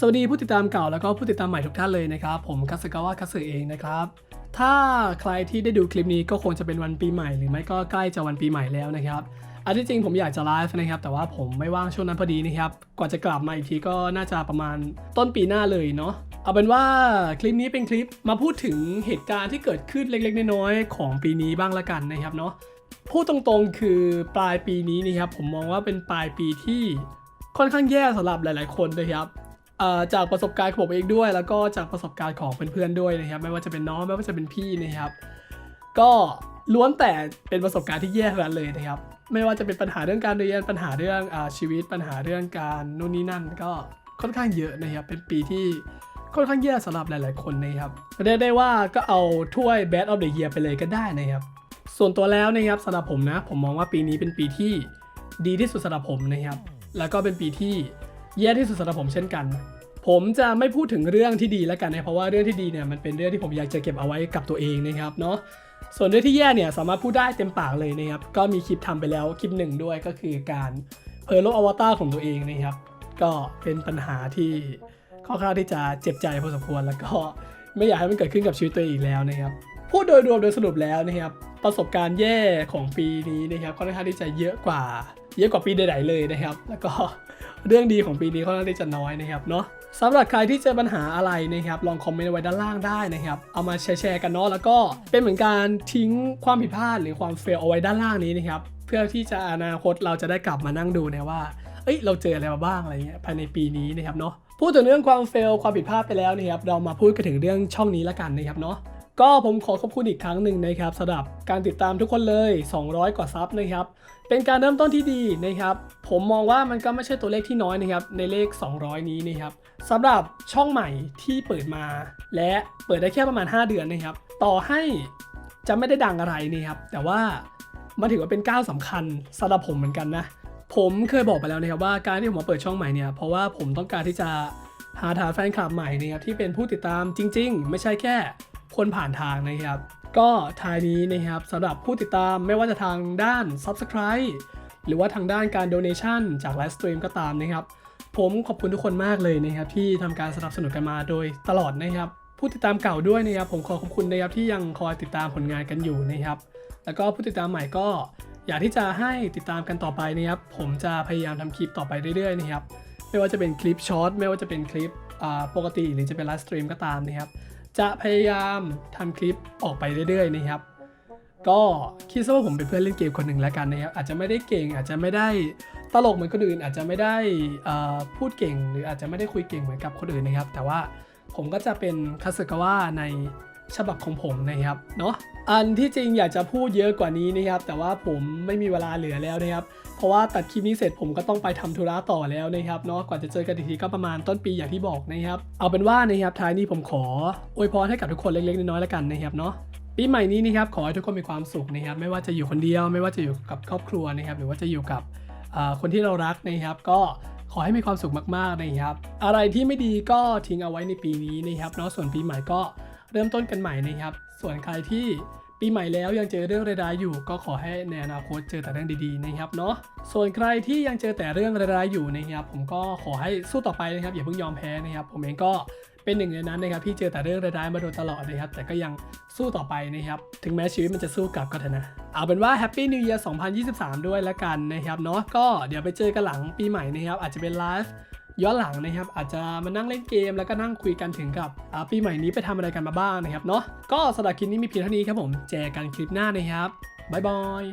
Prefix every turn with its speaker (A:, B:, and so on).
A: สวัสดีผู้ติดตามเก่าแล้วก็ผู้ติดตามใหม่ทุกท่านเลยนะครับ ผมคัสกาวะคัสสึเองนะครับ ถ้าใครที่ได้ดูคลิปนี้ก็คงจะเป็นวันปีใหม่ หรือไม่ก็ใกล้จะวันปีใหม่แล้วนะครับอันที่จริงผมอยากจะไลฟ์นะครับ แต่ว่าผมไม่ว่างช่วงนั้นพอดีนะครับกว่าจะกลับมาอีกทีก็น่าจะประมาณต้นปีหน้าเลยเนาะเอาเป็นว่าคลิปนี้เป็นคลิปมาพูดถึงเหตุการณ์ที่เกิดขึ้นเล็กๆน้อยๆของปีนี้บ้างละกันนะครับเนาะพูดตรงๆคือปลายปีนี้นี่ครับผมมองว่าเป็นปลายปีที่ค่อนข้างแย่สำหรับหลาย ๆ คนนะครับ จากประสบการณ์ของผมเองด้วย แล้วก็จากประสบการณ์ของเพื่อนๆด้วยนะครับ ไม่ว่าจะเป็นน้องไม่ว่าจะเป็นพี่นะครับ ก็ล้วนแต่เป็นประสบการณ์ที่แย่ทั้งนั้นเลยนะครับ ไม่ว่าจะเป็นปัญหาเรื่องการเรียนปัญหาเรื่องอชีวิตปัญหาเรื่องการนู่นนี่นั่น ก็ค่อนข้างเยอะนะครับ เป็นปีที่ค่อนข้างแย่สำหรับหลาย ๆ คนนะครับเรียกได้ว่าก็เอาถ้วย Bad of the Year ไปเลยก็ได้นะครับ ส่วนตัวแล้วนะครับสำหรับผมนะ ผมมองว่าปีนี้เป็นปีที่ดีที่สุดสำหรับผมนะครับ แล้วก็เป็นปีที่ แย่ที่สุดสำหรับผมเช่นกัน ผมจะไม่พูดถึงเรื่องที่ดีแล้วกันนะเพราะว่าเรื่องที่ดีเนี่ยมันเป็นเรื่องที่ผมอยากจะเก็บเอาไว้กับตัวเองนะครับเนาะส่วนเรื่องที่แย่เนี่ยสามารถพูดได้เต็มปากเลยนะครับก็มีคลิปทำไปแล้วคลิปหนึ่งด้วยก็คือการเผยโลอวตารของตัวเองนะครับ ก็เป็นปัญหาที่ค่อนข้างที่จะเจ็บใจพอสมควรแล้วก็ไม่อยากให้มันเกิดขึ้นกับชีวิตตัวเองอีกแล้วนะครับพูดโดยรวมโดยสรุปแล้วนะครับประสบการณ์แย่ของปีนี้นะครับค่อนข้างที่จะเยอะกว่า เยอะกว่าปีใดๆเลยนะครับ แล้วก็เรื่องดีของปีนี้ค่อนข้างที่จะน้อยนะครับเนาะสำหรับใครที่เจอปัญหาอะไรนะครับ ลองคอมเมนต์ไว้ด้านล่างได้นะครับ เอามาแชร์ๆกันเนาะแล้วก็เป็นเหมือนการทิ้งความผิดพลาดหรือความเฟลเอาไว้ด้านล่างนี้นะครับ เพื่อที่จะอนาคตเราจะได้กลับมานั่งดูนะว่าเอ้ยเราเจออะไรมาบ้างอะไรเงี้ยภายในปีนี้นะครับเนาะพูดถึงเรื่องความเฟลความผิดพลาดไปแล้วนะครับเรามาพูดกันถึงเรื่องช่องนี้ละกันนะครับเนาะ ก็ผมขอขอบคุณอีกครั้งหนึ่งนะครับสำหรับการติดตามทุกคนเลย 200 กว่าซับนะครับ เป็นการเริ่มต้นที่ดีนะครับ ผมมองว่ามันก็ไม่ใช่ตัวเลขที่น้อยนะครับ ในเลข 200 นี้นะครับสำหรับช่องใหม่ที่เปิดมา และเปิดได้แค่ประมาณ 5 เดือนนะครับ ต่อให้จะไม่ได้ดังอะไรนะครับ แต่ว่ามันถือว่าเป็นก้าวสำคัญสำหรับผมเหมือนกันนะ ผมเคยบอกไปแล้วนะครับว่าการที่ผมมาเปิดช่องใหม่เนี่ย เพราะว่าผมต้องการที่จะหาฐานแฟนคลับใหม่นะครับที่เป็นผู้ติดตามจริง ๆ ไม่ใช่แค่ คนผ่านทางนะครับ ก็ท้ายนี้นะครับสำหรับผู้ติดตามไม่ว่าจะทางด้าน Subscribe หรือว่าทางด้านการ Donation จากไลฟ์สตรีมก็ตามนะครับ ผมขอบคุณทุกคนมากเลยนะครับ ที่ทำการสนับสนุนกันมาโดยตลอดนะครับผู้ติดตามเก่าด้วยนะครับผมขอขอบคุณนะครับที่ยังคอยติดตามผลงานกันอยู่นะครับ แล้วก็ผู้ติดตามใหม่ก็ อยากที่จะให้ติดตามกันต่อไปนะครับผมจะพยายามทำคลิปต่อไปเรื่อยๆนะครับไม่ว่าจะเป็นคลิปช็อตไม่ว่าจะเป็นคลิปปกติหรือจะเป็นไลฟ์สตรีมก็ตามนะครับ จะพยายามทำคลิปออกไปเรื่อยๆนะครับ ก็คิดซะว่าผมเป็นเพื่อนเล่นเกมคนหนึ่งแล้วกันนะครับอาจจะไม่ได้เก่งอาจจะไม่ได้ตลกเหมือนคนอื่น อาจจะไม่ได้พูดเก่ง หรืออาจจะไม่ได้คุยเก่งเหมือนกับคนอื่นนะครับ แต่ว่าผมก็จะเป็นคาสึกาวะใน ฉบับของผมนะครับเนาะอันที่จริงอยากจะพูดเยอะกว่านี้นะครับ แต่ว่าผมไม่มีเวลาเหลือแล้วนะครับ เพราะว่าตัดคลิปนี้เสร็จผมก็ต้องไปทำธุระต่อแล้วนะครับเนาะกว่าจะเจอกันอีกทีก็ประมาณต้นปีอย่างที่บอกนะครับ เอาเป็นว่านะครับท้ายนี้ผมขออวยพรให้กับทุกคนเล็กๆน้อยๆแล้วกันนะครับเนาะปีใหม่นี้นะครับขอให้ทุกคนมีความสุขนะครับ ไม่ว่าจะอยู่คนเดียว ไม่ว่าจะอยู่กับครอบครัวนะครับ หรือว่าจะอยู่กับคนที่เรารักนะครับ ก็ขอให้มีความสุขมากๆนะครับ อะไรที่ไม่ดีก็ทิ้งเอาไว้ในปีนี้นะครับเนาะส่วนปีใหม่ก็ เริ่มต้นกันใหม่นะครับ ส่วนใครที่ปีใหม่แล้วยังเจอเรื่องร้ายๆอยู่ ก็ขอให้ในอนาคตเจอแต่เรื่องดีๆนะครับเนาะส่วนใครที่ยังเจอแต่เรื่องร้ายๆอยู่นะครับผมก็ขอให้สู้ต่อไปนะครับอย่าเพิ่งยอมแพ้นะครับผมเองก็เป็นหนึ่งในนั้นนะครับที่เจอแต่เรื่องร้ายๆมาโดยตลอดนะครับแต่ก็ยังสู้ต่อไปนะครับถึงแม้ชีวิตมันจะสู้กลับก็เถอะนะเอาเป็นว่า Happy New Year 2023 ด้วยละกันนะครับเนาะก็เดี๋ยวไปเจอกันหลังปีใหม่นะครับอาจจะเป็นไลฟ์ ย้อนหลังนะครับ อาจจะมานั่งเล่นเกมแล้วก็นั่งคุยกันถึงกับปีใหม่นี้ไปทำอะไรกันมาบ้างนะครับเนาะก็สำหรับคลิปนี้มีเพียงเท่านี้ครับผมเจอกันคลิปหน้านะครับบ๊ายบาย